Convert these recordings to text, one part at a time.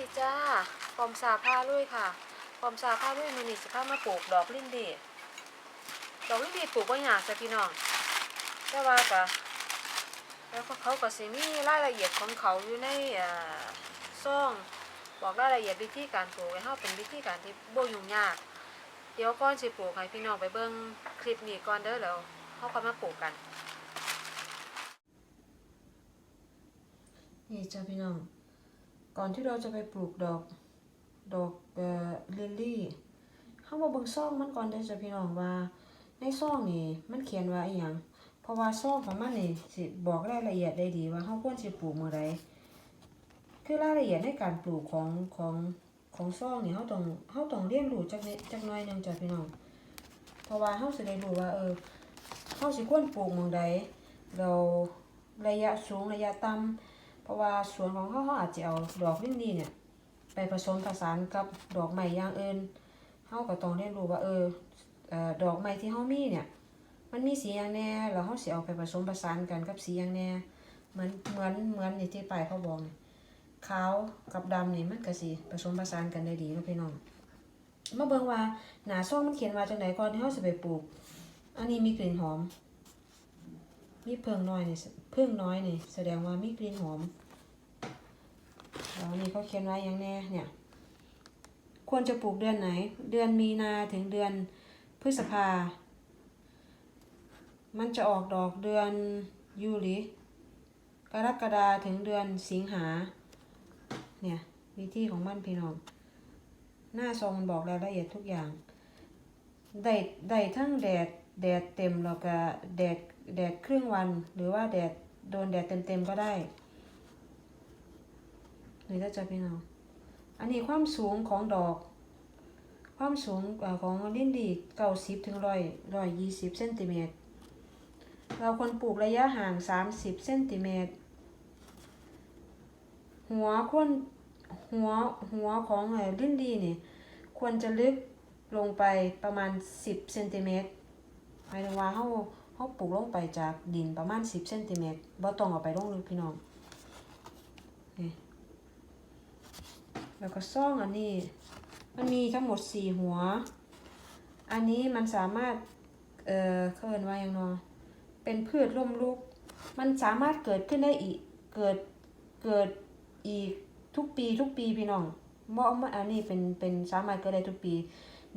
ดีจ้าปอมสาผ้าลุยค่ะปอมสาผ้าลุยมือนี่สิผ้ามาปลูกดอกลิ้นดีดอกลิ้นดีปลูกว่าอยากจ้ะพี่น้องแต่ว่าก็แล้วเขาก็สิมีรายละเอียดของเขาอยู่ในอ่าซ่องบอกรายละเอียดวิธีการปลูกให้เฮาเป็นวิธีการที่บ่ยุ่งยาก เดี๋ยวก่อนสิปลูกให้พี่น้องไปเบิ่งคลิปนี้ก่อนเด้อแล้วเฮาค่อยมาปลูกกันนี่จ้าพี่น้อง ก่อนที่เราจะไปปลูกดอกดอกเอ่อลิลลี่เข้ามาเบิ่งซ่องมันก่อนเด้จ้าพี่น้องว่า ในซ่องนี่มันเขียนว่าอีหยังเพราะว่าซ่องของมันนี่สิบอกรายละเอียดได้ดีว่าเฮาควรสิปลูกเมื่อใดคือรายละเอียดในการปลูกของของของซ่องนี่เฮาต้องเฮาต้องเรียนรู้จักนิดจักน่อยหนึงจ้าพี่น้องเพราะว่าเฮาสิได้รู้ว่าเออเฮาสิควรปลูกหม่องใดเราระยะสูงระยะต่ำ ราะว่าสวนของเขาเขาอาจจะเอาดอกลิ้นดีเนี่ย ไปผสมผสานกับดอกไม้อย่างอื่นเขาก็ต้องเรียนรู้ว่าเออดอกไม้ที่เขามีเนี่ย มันมีสีอย่างแน่แล้วเขาเสิเอาไปผสมผสานกันกับสีอย่างแน่เหมือนเหมือนเหมือนนี่ที่ไปเขาบอกนี่ขาวกับดำนี่มันก็สิผสมผสานกันได้ดีเนาะพี่น้องมาเบิ่งว่าหนาซองมันเขียนว่าจังไดก่อนที่เขาสิไปปลูก อันนี้มีกลิ่นหอม มีเพิ่งน้อยนี่เพิ่งน้อยนี่แสดงว่ามีกลิ่นหอม แล้วนี่เขาเขียนไว้อย่างแน่เนี่ย ควรจะปลูกเดือนไหน เดือนมีนาถึงเดือนพฤษภา มันจะออกดอกเดือนยูริกรกฎาถึงเดือนสิงหา เนี่ยวิธีของมันพี่น้อง หน้าซองมันบอกรายละเอียดทุกอย่าง ได้ได้ทั้งแดดแดดเต็มแล้วก็แดดแดดครึ่งวัน หรือว่าแดดโดนแดดเต็มๆก็ได้ นี่ก็จะพี่น้องอันนี้ความสูงของดอก ความสูงของลิ้นดีเก้าสิบถึงร้อยร้อยยี่สิบเซนติเมตรเราควรปลูกระยะห่างสามสิบเซนติเมตรหัวควรหัวหัวของลิ้นดีนี่ควรจะลึกลงไปประมาณสิบเซนติเมตรหมายถึงว่าเขาเขาปลูกลงไปจากดินประมาณสิบเซนติเมตรบ่ต้องเอาไปลงลึกพี่น้อง แล้วก็ซ่องอันนี้ มันมีทั้งหมดสี่หัว อันนี้มันสามารถ เอ่อเขาเรียกว่าอย่างนอเป็นพืชร่มลุก มันสามารถเกิดขึ้นได้อีก เกิด เกิดอีกทุกปีทุกปีพี่น้องเพราะว่าอันนี้เป็นเป็นสามารถเกิดได้ทุกปี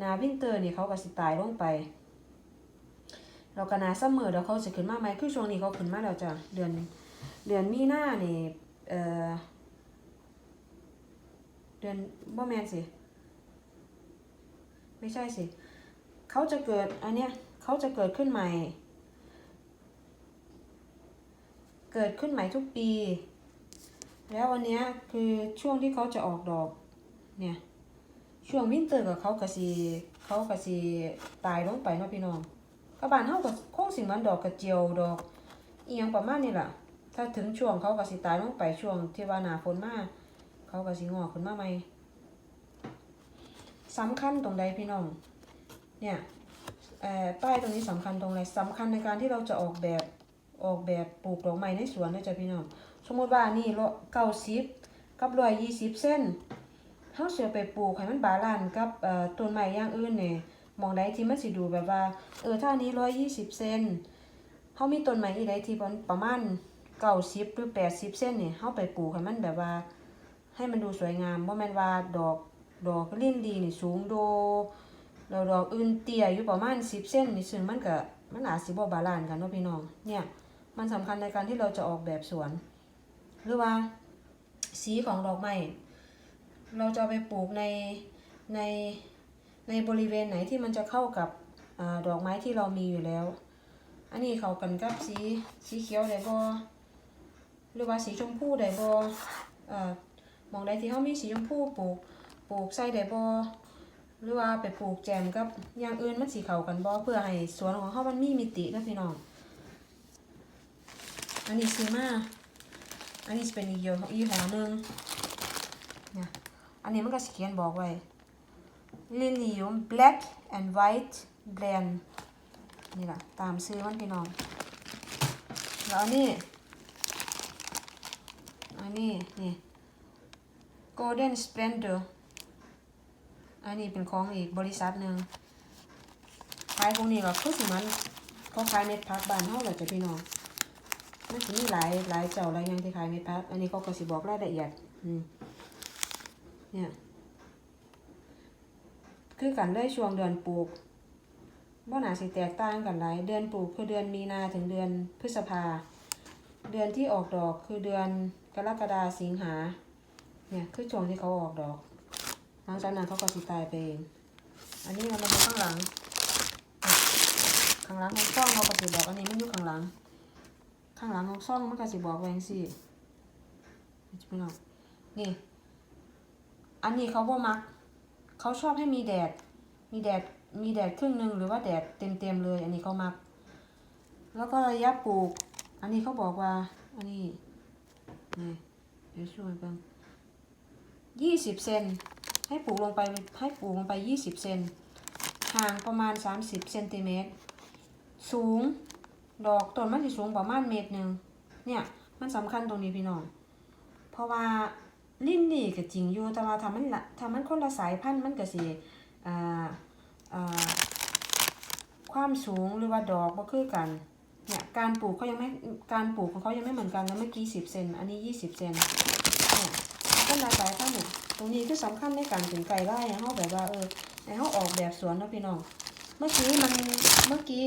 นาวินเตอร์นี่เขาก็สิตายลงไปแล้วก็นาซัมอเดี๋ยวเขาจะขึ้นมาไหมคือช่วงนี้เขาขึ้นมาแล้วจ้ะเดือนเดือนมีนานี่เอ่อ เดือนบ่แมนสิ ไม่ใช่สิ เขาจะเกิดอันเนี้ยเขาจะเกิดขึ้นใหม่ เกิดขึ้นใหม่ทุกปี แล้วอันเนี้ยคือช่วงที่เขาจะออกดอก เนี่ย ช่วงวินเตอร์กับเขากะสีเขากะสีตายลงไปเนาะพี่น้องกระบานเขาก็คงสิเหมันดอกกระเจียวดอกเอียงประมาณนี้แหละถ้าถึงช่วงเขากะสิตายลงไปช่วงที่ว่านาฝนมา เขาก็สิงอกขึ้นมาใหม่สำคัญตรงใดพี่น้อง เนี่ยป้ายตรงนี้สำคัญตรงไหนสำคัญในการที่เราจะออกแบบออกแบบปลูกดอกไม้ในสวนนะจ๊ะพี่น้อง สมมติว่านี่ละเก้าสิบกับร้อยยี่สิบเส้นเขาเสียไปปลูกให้มันบาลานกับต้นไม้อย่างอื่นเนี่ยมองได้ที่มันสิดูแบบว่า เออถ้านี้ร้อยยี่สิบเซนเขามีต้นไม้อีกใดที่ประมาณเก้าสิบหรือแปดสิบเส้นเนี่ยเขาไปปลูกให้มันแบบว่า ให้มันดูสวยงามบ่แมนว่าดอกดอกลิ้นดีนี่สูงโดแล้วดอกอื่นเตี้ยอยู่ประมาณ10เซนนี่ซึ่งมันก็มันอาจสิบ่บาลานซ์กันเนาะพี่น้องเนี่ยมันสำคัญในการที่เราจะออกแบบสวน หรือว่าสีของดอกไม้เราจะไปปลูกในในในบริเวณไหนที่มันจะเข้ากับอดอกไม้ที่เรามีอยู่แล้ว อันนี้เขากันกับสีสีเขียวได้บ่หรือว่าสีชมพูได้บ่เอ่อ มองใดที่เขามีสีชมพูปลูกปลูกใส่ได้บ่หรือว่าไปปลูกแจมกับอย่างอื่นมันสีเข้ากันบ่เพื่อให้สวนของเขามันมีมิติเด้อพี่น้องอันนี้ซื้อมาอันนี้เป็นอีกยี่ห้ออีกหอหนึ่งเนี่ยอันนี้มันก็เขียนบอกไว้ Lilium Black and White Blend นี่ล่ะตามซื้อมันพี่น้อง แล้วอันนี้อันนี้นี่ Golden Splendor อันนี้เป็นของอีกบริษัทหนึ่งขายพวกนี้ก็คือสิมันเขาขายเม็ดพักบ้านเฮาก็จะพี่น้องมันสิมีหลายหลายเจ้าหลายอย่างที่ขายเม็ดพักอันนี้เขาก็สิบอกรายละเอียดอืมเนี่ยคือกันเลยช่วงเดือนปลูกบ่น่าสิแตกต่างกันหลายเดือนปลูกคือเดือนมีนาถึงเดือนพฤษภา เดือนที่ออกดอกคือเดือนกรกฎาสิงหา เนี่ยคือช่วงที่เขาออกดอกหลังจากนั้นเขาก็สิตายไปเองอันนี้เรามาดูข้างหลัง ข้างหลังของซ่องเขาก็สิบอกอันนี้มันอยู่ข้างหลัง ข้างหลังของซ่องมันก็สิบอกแวจั่งสิพี่น้องนี่ อันนี้เขาบ่มัก เขาชอบให้มีแดด มีแดด มีแดดครึ่งหนึ่งหรือว่าแดดเต็มๆเลย อันนี้เขามัก แล้วก็ระยะปลูก อันนี้เขาบอกว่า อันนี้นี่เดี๋ยวช่วยเบิ่ง ยี่สิบเซนให้ปลูกลงไปให้ปลูกลงไปยี่สิบเซนห่างประมาณสามสิบเซนติเมตร สูง ดอกต้นมันสิสูงประมาณเมตรหนึ่งเนี่ย มันสำคัญตรงนี้พี่น้อง เพราะว่าลิ้นนี่ก็จริงอยู่ แต่ว่าถ้ามันละถ้ามันคนละสายพันธุ์มันก็สิอ่ความสูงหรือว่าดอกบ่คือกัน เนี่ย การปลูกเขายังไม่ การปลูกของเขายังไม่เหมือนกัน แล้วเมื่อกี้สิบเซน อันนี้ยี่สิบเซน ขั้นละสายพันธุ์เนี่ยตรงนี้คือสำคัญในการเป็นไก่ไร่ให้เฮาแบบว่าเออให้เฮาออกแบบสวนนะพี่น้อง เมื่อกี้มันเมื่อกี้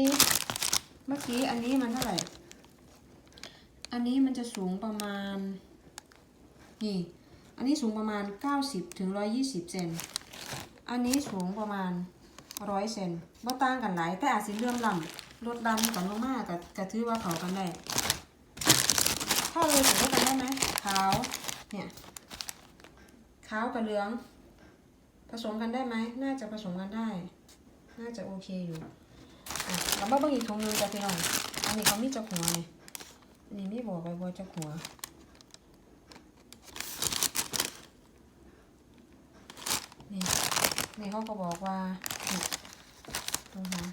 เมื่อกี้อันนี้มันเท่าไหร่ อันนี้มันจะสูงประมาณนี่อันนี้สูงประมาณ 90ถึง120 เซน อันนี้สูงประมาณ 100 เซนบ่ต่างกันหลาย แต่อาจสิเลื่อมลำลดลำกันลงมาก็ก็ถือว่าเขากันได้ถ้าเลยถึงกันได้ไหมขาวเนี่ย ขาวกับเหลือง ผสมกันได้ไหม น่าจะผสมกันได้ น่าจะโอเคอยู่อะแล้วมาเบิ่งอีกถุงนึงจะพี่น้องอันนี้เขามีจักหัวนี่อันนี้มีบอกไว้ว่าจักหัวนี่นี่เขาก็บอกว่าตรงหัว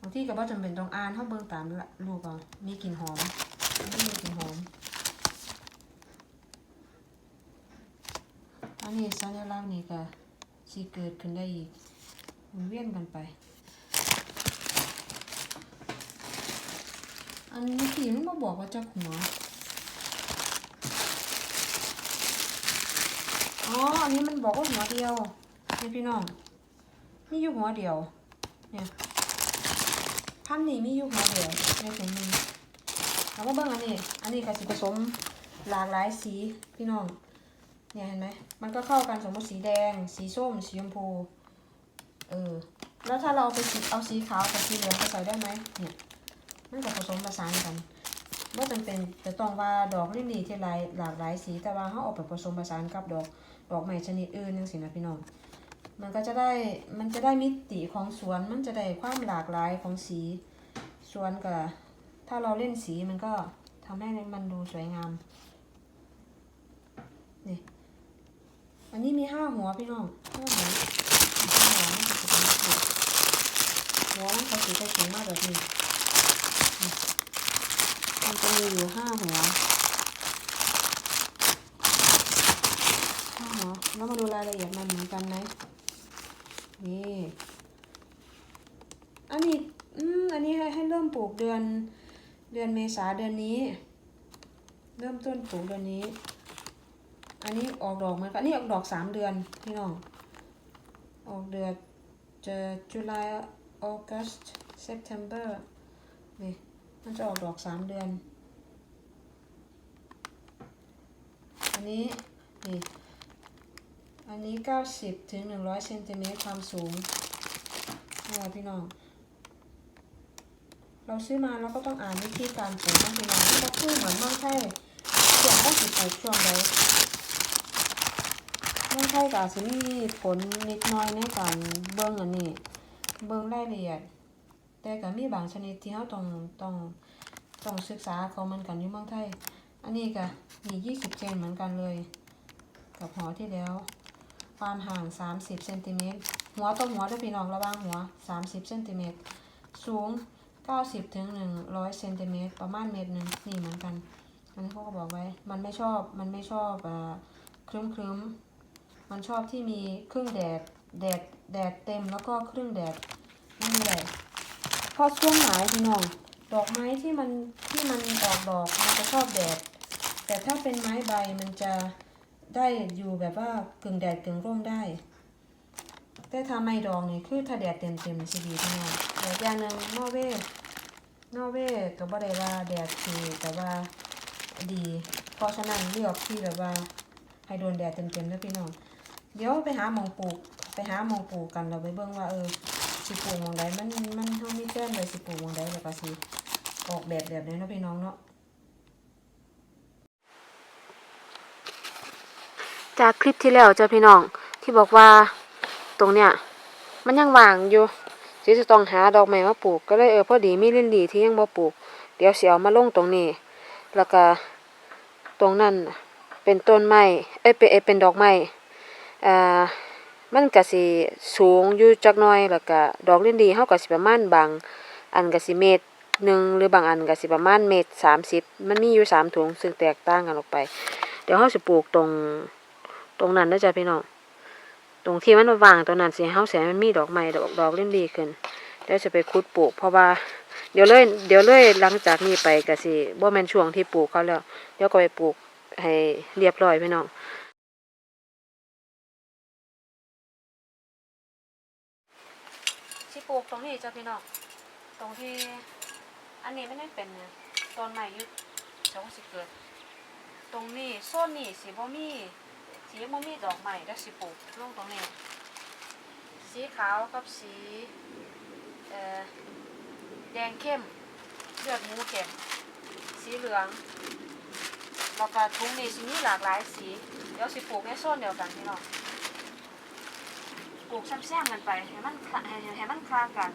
บางที่ก็บ่จำเป็นต้องอ่านเขาเบิ่งตามละลูกเอามีกลิ่นหอมไม่มีกลิ่นหอม อันนี้สัญลักษณ์นี่ก็สิเกิดขึ้นได้อีกมุนเวียนกันไป อันเมื่อกี้มันมาบอกว่าจะหัวอ๋อ อันนี้มันบอกว่าหัวเดียวนี่พี่น้องมีอยู่หัวเดียว เนี่ยพันนี้มีอยู่หัวเดียวในถุงนึงแล้วก็เบิ่งอันนี้ อันนี้ก็สิผสมหลากหลายสีพี่น้อง เนี่ยเห็นไหมมันก็เข้ากันสมมติสีแดง สีส้ม สีชมพู เออ แล้วถ้าเราไปเอาสีขาวกับสีเหลืองไปใส่ได้ไหมเนี่ยมันก็ผสมผสานกันว่าจำเป็นจะต้องว่าดอกลิลลี่ที่หลายหลากหลายสีแต่ว่าเขาเอาไปผสมผสานกับดอกดอกไม้ชนิดอื่นนึงสินะพี่น้องมันก็จะได้มันจะได้มิติของสวนมันจะได้ความหลากหลายของสีสวนกับถ้าเราเล่นสีมันก็ทำให้มันดูสวยงาม อันนี้มีห้าหัวพี่น้องห้าหัวห้าหัวมันจะเป็นสีหัวมันสีจะสูงมากแบบนี้มันจะมีอยู่ห้าหัวห้าหัวแล้วมาดูรายละเอียดมันเหมือนกันไหมนี่อันนี้อืมอันนี้ให้ให้เริ่มปลูกเดือน เดือนเมษาเดือนนี้ เริ่มต้นปลูกเดือนนี้ อันนี้ออกดอกเหมือนกันนนี้ออกดอกสามเดือนพี่น้อง ออกเดือนจะ July August September นี่มันจะออกดอกสามเดือน อันนี้นี่อันนี้เก้าสิบถึงหนึ่งร้อยเซนติเมตรความสูงนี่แหละพี่น้อง เราซื้อมาเราก็ต้องอ่านวิธีการปลูกต้องพี่น้องก็คือเหมือนเมืองไทยเสียงต้องสิปลูกช่วงใด มืองไทยก็อาจจะมีผลนิดน้อยในการเบิ่งอันนี้ เบิ่งรายละเอียด แต่ก็มีบางชนิดที่เราต้องต้องต้องศึกษาเขาเหมือนกันอยู่เมืองไทย อันนี้ก็มี 20เซนเหมือนกันเลย กับหัวที่แล้ว ความห่าง 30เซนติเมตรหัวต่อหัวด้วยพี่น้องระว่างหัว 30เซนติเมตรสูง 90ถึง100เซนติเมตรประมาณเมตรหนึ่งนี่เหมือนกันอันนี้เขาก็บอกไว้ มันไม่ชอบ มันไม่ชอบอ่าครึ้มครึ้มๆ มันชอบที่มีครึ่งแดดแดดแดดเต็มแล้วก็ครึ่งแดดไม่มีแดดเพราะช่วงหมายพี่น้องดอกไม้ที่มันที่มันออกดอกมันจะชอบแดด แต่ถ้าเป็นไม้ใบมันจะได้อยู่แบบว่ากึ่งแดดกึ่งร่มได้ แต่ถ้าไม้ดอกนี่คือถ้าแดดเต็มเต็มๆสิดีพี่น้องแต่อย่างหนึ่งนอเวนอเวก็บ่ได้ว่าแดดดีแต่ว่าดี เพราะฉะนั้นเลือกที่แบบว่าให้โดนแดดเต็มเต็มๆแล้วพี่น้อง เดี๋ยวไปหาหมองปลูก ไปหาหมองปลูกกันเราไปเบิ่งว่าเออสิปลูกหมองใดมันมันเฮามีแฟนเลยสิปลูกหมองใดแล้วก็สิออกแบบแบบนี้เนาะพี่น้องเนาะจากคลิปที่แล้วจ้ะพี่น้องที่บอกว่าตรงเนี้ยมันยังว่างอยู่สิจะต้องหาดอกไม้มาปลูกก็เลยเออพอดีมีลินดีที่ยังบ่ปลูก เดี๋ยวเสิเอามาลงตรงนี้ แล้วก็ตรงนั้นเป็นต้นไม้เอ้ยเป็นเป็นดอกไม้ อ่ามันก็สิสูงอยู่จักหน่อยแล้วก็ดอกลินดีเฮาก็สิประมาณบางอันก็สิเมตรหนึ่งหรือบางอันก็สิประมาณเมตรสามสิบมันมีอยู่สามถุงซึ่งแตกต่างกันออกไป เดี๋ยวเฮาสิปลูกตรงตรงนั้นนะจ๊ะพี่น้องตรงที่มันว่างตรงนั้นสิเฮาแสมันมีดอกไม้ดอกดอกเล่นดีขึ้นเดี๋ยวจะไปขุดปลูก เพราะว่าเดี๋ยวเลยเดี๋ยวเลยหลังจากนี้ไปก็สิบ่แม่นช่วงที่ปลูกเขาแล้วเดี๋ยวก็ไปปลูกให้เรียบร้อยพี่น้อง ปลูกตรงนี้จ้ะพี่น้อง ตรงที่ อันนี้ไม่ได้เป็นเนี่ยต้นไม้อยุดจะว่าสิเกิด ตรงนี้โซนนี้สิบ่มีสีบ่มีดอกไม้แล้วสิปลูกลงตรงนี้ สีขาวกับสีเอ่อแดงเข้มเลือดหมูเข้มสีเหลืองแล้วก็ทุงนี้สิมีหลากหลายสี เดี๋ยวสิปลูกในโซนเดียวกันพี่น้อง ปลูกแซมๆกันไปให้มันให้ให้มันคลากัน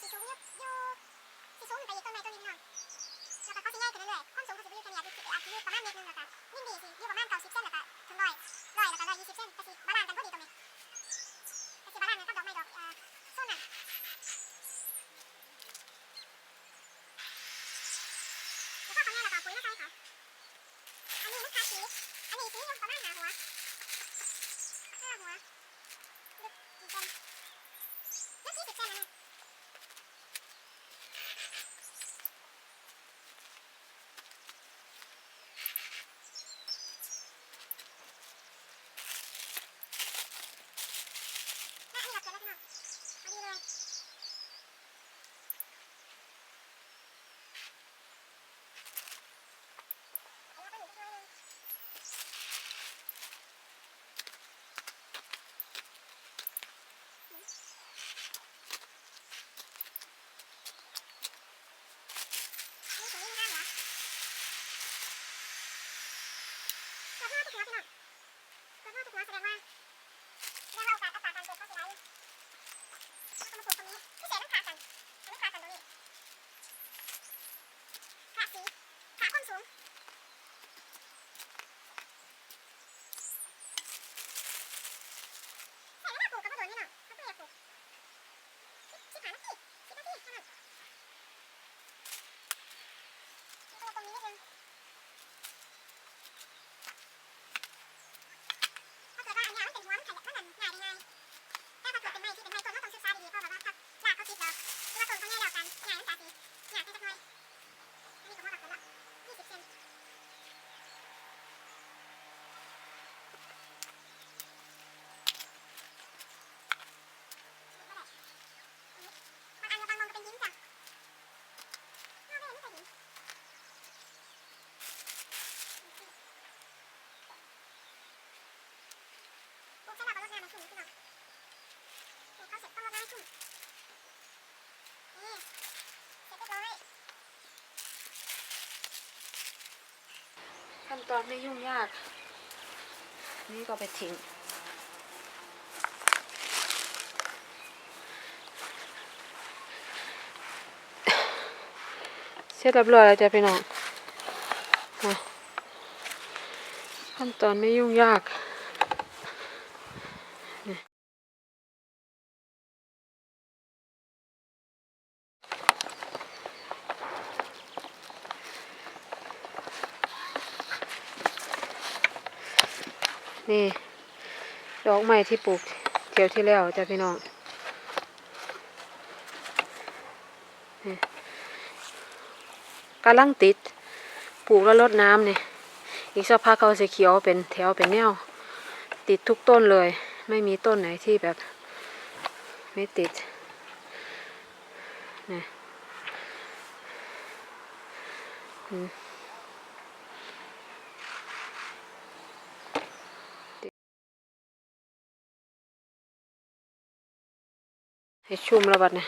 สิสูงอยู่อยู่สีสูงไปอีกต้นไม้ต้นนี้พี่น้องแล้วก็เขาสิง่ายขึ้นเรื่อยๆความสูงเขาสิอยู่แค่นี้อาจจะอาจจะยู่ประมาณเมตรนึงแล้วก็ยิ่งดีสิอยู่ประมาณเก้าสิบเซนแล้วก็ถึงร้อยร้อยแล้วก็ร้อยยี่สิบเซนก็สิบาลานซ์กันพอดีตรงนี้ก็สิบาลานซ์กันกับดอกไม้ดอกเอ่อโซนนั้น แล้วก็ข้างหน้าเราก็เอาปุ๋ยมาใส่ค่ะ อันนี้มันขาดสี อันนี้สีอยู่ประมาณห้าหัวห้าหัวลึกกี่เซนลึกยี่สิบเซนนะเนี่ย ถึงนี่ข้างเหรอเกิดพ่อทุก หัวพี่น้องเกิดพ่อทุกหัวแสดงว่าแสดงว่าโอกาสอัตราการเกิดเขาสิได้แล้วก็มาปลูกตรงนี้พิเศษต้องขากันมันขากันตรงนี้ขาสีขาคนสูงใส่แล้วมาปลูกกับมาโดนนี่เนาะเขาเพิ่งอยากปลูกสิบห้านาทีสิบนาทีเท่านั้น ตรงนี้นิดนึงถ้าเกิดว่าอันเนี้ยมันเป็นหัวมันขยับมันหนันง่ายได้ง่ายแต่ถ้าเกิดเป็นไม้ที่เป็นไม้ต้นก็ต้องศึกษาดีๆเพราะแบบว่าถ้ารากเขาติดแล้วหรือว่าต้นเขาแง่แล้วกันง่ายมันตาสีง่ายแค่จักหน่อยอันนี้ก็พอหลักกันละยี่สิบเซนบางอันบางมองก็เป็นยิ้มจ้ะน่าไม่เห็นไม่เคยเห็น ปลูกเร็จแล้วก็รดน้ำให้ชุ่มพี่น้องปลูกเขาเสร็จต้องรดน้ำให้ชุ่มนี่เสร็จเรียบร้อยขั้นตอนไม่ยุ่งยาก นี่ก็ไปทิ้งเสร็จเรียบร้อยแล้วจ้ะพี่น้องขั้นตอนไม่ยุ่งยาก นี่ นี่ ดอกไม้ที่ปลูกเที่ยวที่แล้วจ้ะพี่น้องกำลังติด ปลูกแล้วรดน้ำเนี่ยอีกสักพักเขาจะเขียวเป็นแถวเป็นแนว ติดทุกต้นเลย ไม่มีต้นไหนที่แบบ ไม่ติดนี่ อืมให้ชุ่มแล้วบัดเนี่ย